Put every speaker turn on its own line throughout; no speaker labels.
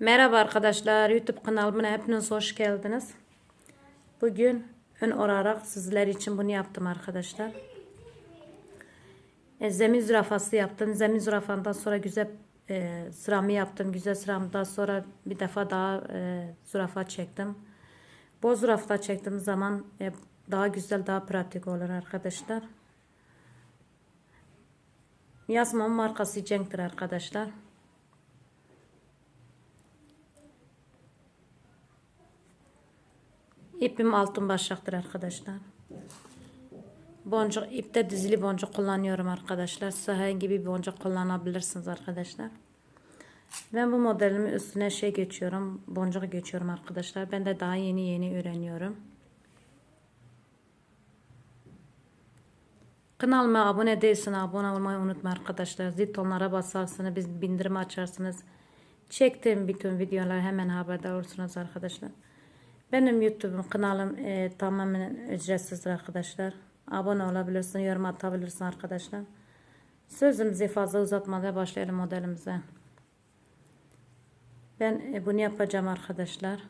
Merhaba arkadaşlar, YouTube kanalıma hepiniz hoş geldiniz. Bugün ön olarak sizler için bunu yaptım arkadaşlar. E, zemin zürafası yaptım. Zemin zürafandan sonra güzel e, sıramı yaptım. Güzel sıramdan sonra bir defa daha e, zürafa çektim. Bu zürafta çektiğim zaman e, daha güzel, daha pratik olur arkadaşlar. Yazmamın markası Cenk'tir arkadaşlar. İpim altın başaktır arkadaşlar. Boncuk ipte dizili boncuk kullanıyorum arkadaşlar. Siz herhangi bir boncuk kullanabilirsiniz arkadaşlar. Ben bu modelimi üstüne şey geçiyorum. Boncuk geçiyorum arkadaşlar. Ben de daha yeni yeni öğreniyorum. Kanalıma abone değilsin abone olmayı unutma arkadaşlar. Zil tonlara basarsınız. Biz bindirim açarsınız. Çektiğim bütün videolar hemen haberdar olursunuz arkadaşlar. Benim YouTube'um kanalım e, tamamen ücretsizdir arkadaşlar. Abone olabilirsin, yorum atabilirsin arkadaşlar. Sözümüzü fazla uzatmadan başlayalım modelimize. Ben e, bunu yapacağım arkadaşlar.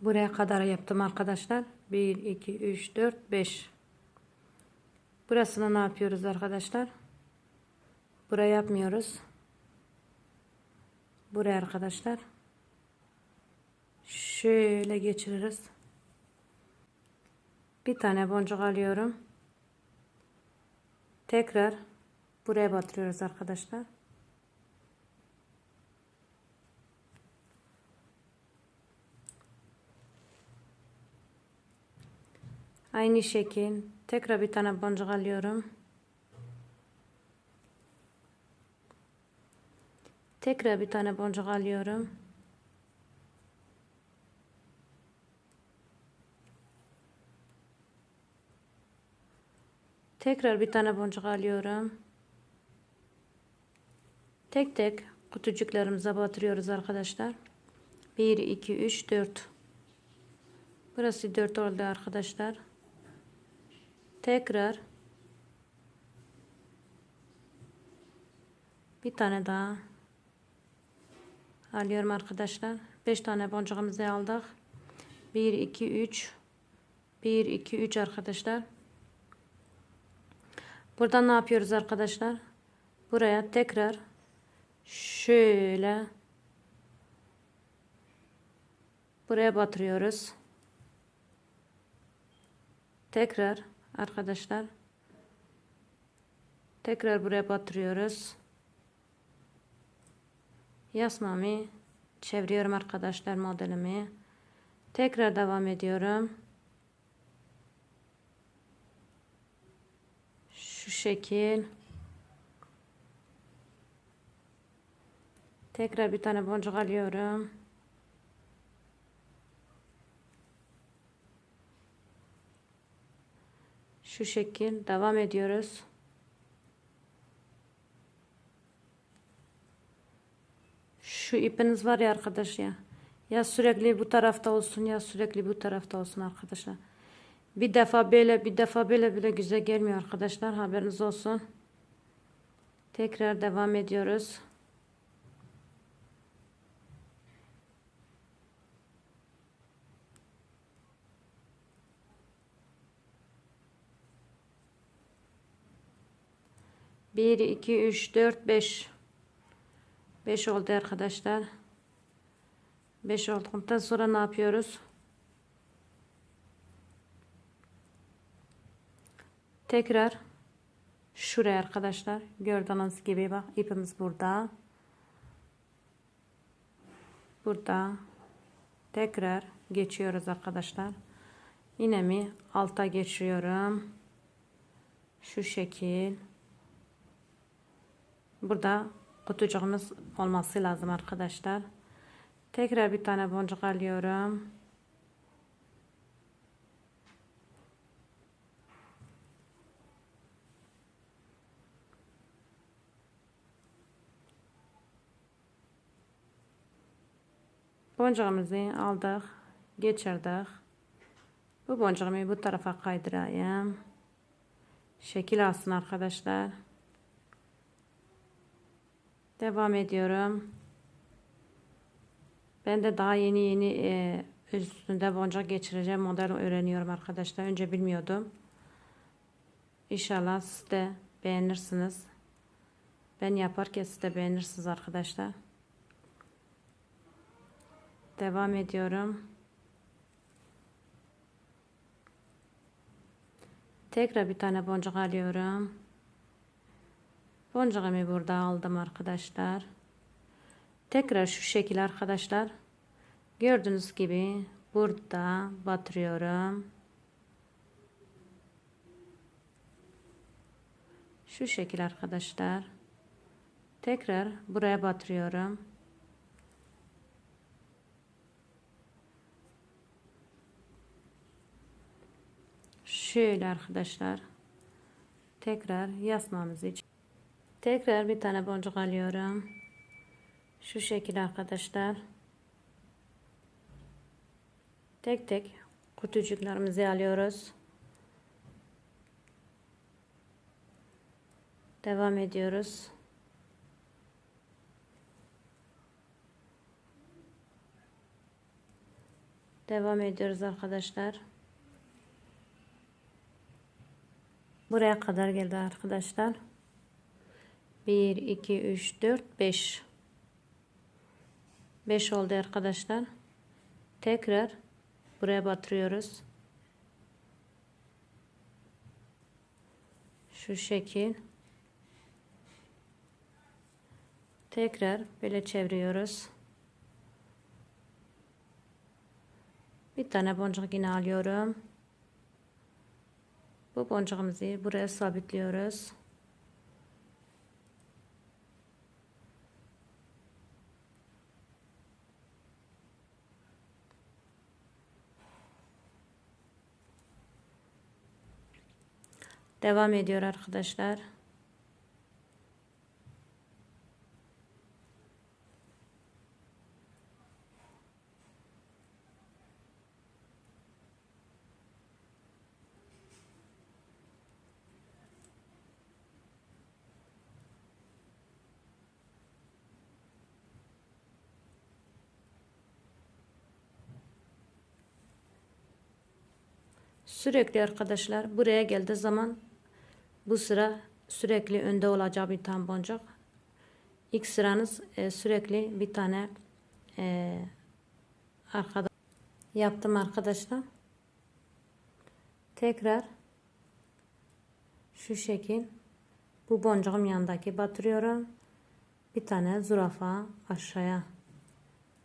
Buraya kadar yaptım arkadaşlar. 1, 2, 3, 4, 5. Burasını ne yapıyoruz arkadaşlar? Buraya yapmıyoruz. Buraya arkadaşlar. Şöyle geçiririz. Bir tane boncuk alıyorum. Tekrar buraya batırıyoruz arkadaşlar. Aynı şekil tekrar bir tane boncuk alıyorum. Tekrar bir tane boncuk alıyorum. Tekrar bir tane boncuk alıyorum. Tek tek kutucuklarımıza batırıyoruz arkadaşlar. 1 2 3 4 Burası 4 oldu arkadaşlar. Tekrar bir tane daha alıyorum arkadaşlar. 5 tane boncuğumuzu aldık. 1 2 3 1 2 3 arkadaşlar. Buradan ne yapıyoruz arkadaşlar? Buraya tekrar şöyle buraya batırıyoruz. Tekrar arkadaşlar tekrar buraya batırıyoruz. Yasmamı çeviriyorum arkadaşlar modelimi. Tekrar devam ediyorum. Şu şekil. Tekrar bir tane boncuk alıyorum. Şu şekil devam ediyoruz. Şu ipiniz var ya arkadaş ya. Ya sürekli bu tarafta olsun ya sürekli bu tarafta olsun arkadaşlar. Bir defa böyle bir defa böyle bile güzel gelmiyor arkadaşlar. Haberiniz olsun. Tekrar devam ediyoruz. Bir, iki, üç, dört, beş. Beş oldu arkadaşlar. Beş olduktan sonra ne yapıyoruz? Tekrar şuraya arkadaşlar. Gördüğünüz gibi bak ipimiz burada. Burada. Tekrar geçiyoruz arkadaşlar. İğnemi alta geçiyorum. Şu şekil. Burada kutucuğumuz olması lazım arkadaşlar. Tekrar bir tane boncuk alıyorum. Boncuğumuzu aldık, geçirdik. Bu boncuğumu bu tarafa kaydırayım. Şekil alsın arkadaşlar. Devam ediyorum. Ben de daha yeni yeni e, üstünde boncuk geçireceğim model öğreniyorum arkadaşlar. Önce bilmiyordum. İnşallah siz de beğenirsiniz. Ben yaparken siz de beğenirsiniz arkadaşlar. Devam ediyorum. Tekrar bir tane boncuk alıyorum. Boncuğumu burada aldım arkadaşlar. Tekrar şu şekil arkadaşlar. Gördüğünüz gibi burada batırıyorum. Şu şekil arkadaşlar. Tekrar buraya batırıyorum. Şöyle arkadaşlar. Tekrar yasmamız için. Tekrar bir tane boncuk alıyorum. Şu şekil arkadaşlar. Tek tek kutucuklarımızı alıyoruz. Devam ediyoruz. Devam ediyoruz arkadaşlar. Buraya kadar geldi arkadaşlar. 1, 2, 3, 4, 5. 5 oldu arkadaşlar. Tekrar buraya batırıyoruz. Şu şekil. Tekrar böyle çeviriyoruz. Bir tane boncuk yine alıyorum. Bu boncuğumuzu buraya sabitliyoruz. Devam ediyor arkadaşlar. Sürekli arkadaşlar buraya geldiği zaman bu sıra sürekli önde olacak bir tane boncuk. İlk sıranız e, sürekli bir tane e, arkada yaptım arkadaşlar. Tekrar şu şekil bu boncuğum yanındaki batırıyorum. Bir tane zürafa aşağıya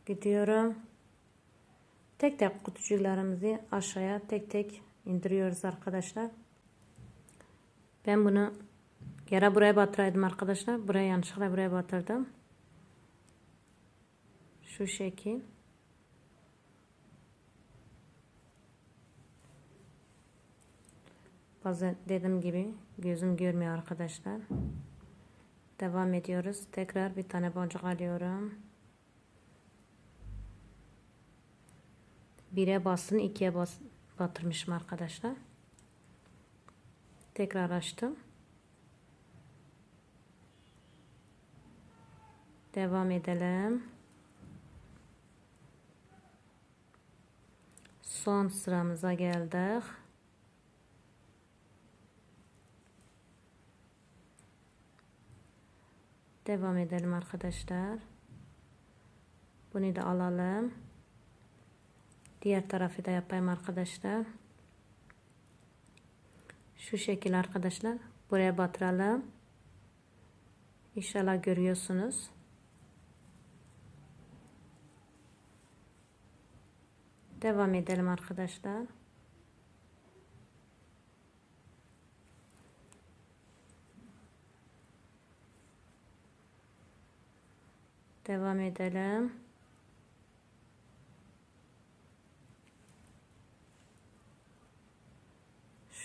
gidiyorum. Tek tek kutucuklarımızı aşağıya tek tek indiriyoruz arkadaşlar. Ben bunu yere buraya batıraydım arkadaşlar. Buraya yanlışlıkla buraya batırdım. Şu şekil. Bazen dediğim gibi gözüm görmüyor arkadaşlar. Devam ediyoruz. Tekrar bir tane boncuk alıyorum. Bire basın ikiye bas batırmışım arkadaşlar. Tekrar açtım. Devam edelim. Son sıramıza geldik. Devam edelim arkadaşlar. Bunu da alalım. Diğer tarafı da yapayım arkadaşlar. Şu şekil arkadaşlar. Buraya batıralım. İnşallah görüyorsunuz. Devam edelim arkadaşlar. Devam edelim.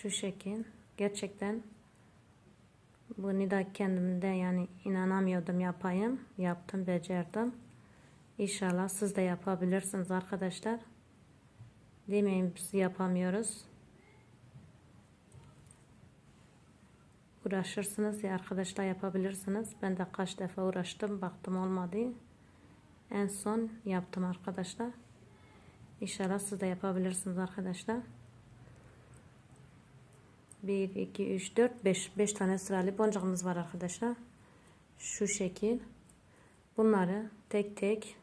Şu şekil. Gerçekten bunu da kendimde yani inanamıyordum yapayım. Yaptım, becerdim. İnşallah siz de yapabilirsiniz arkadaşlar. Demeyin biz yapamıyoruz. Uğraşırsınız ya arkadaşlar yapabilirsiniz. Ben de kaç defa uğraştım baktım olmadı. En son yaptım arkadaşlar. İnşallah siz de yapabilirsiniz arkadaşlar. 1, 2, 3, 4, 5. 5 tane sıralı boncuğumuz var arkadaşlar. Şu şekil. Bunları tek tek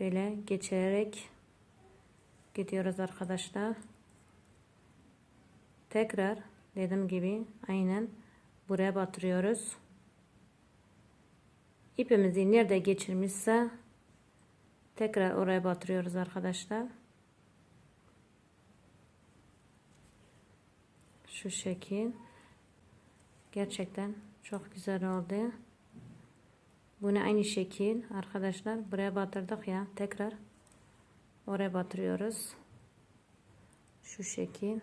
böyle geçerek gidiyoruz arkadaşlar. Tekrar dediğim gibi aynen buraya batırıyoruz. İpimizi nerede geçirmişse tekrar oraya batırıyoruz arkadaşlar. Şu şekil. Gerçekten çok güzel oldu. Bunu aynı şekil arkadaşlar buraya batırdık ya tekrar oraya batırıyoruz. Şu şekil.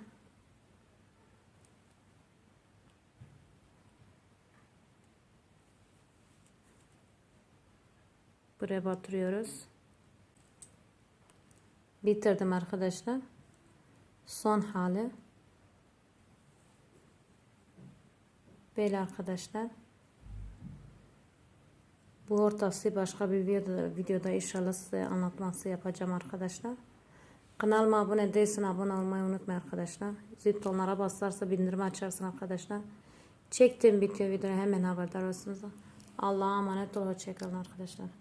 Buraya batırıyoruz. Bitirdim arkadaşlar. Son hali. Böyle arkadaşlar. Bu ortası başka bir videoda, videoda inşallah size anlatması yapacağım arkadaşlar. Kanalıma abone değilsin abone olmayı unutmayın arkadaşlar. Zil tonlara basarsa bildirim açarsın arkadaşlar. Çektiğim bitiyor videoyu hemen haberdar olsunuz. Allah'a emanet olun. Hoşçakalın arkadaşlar.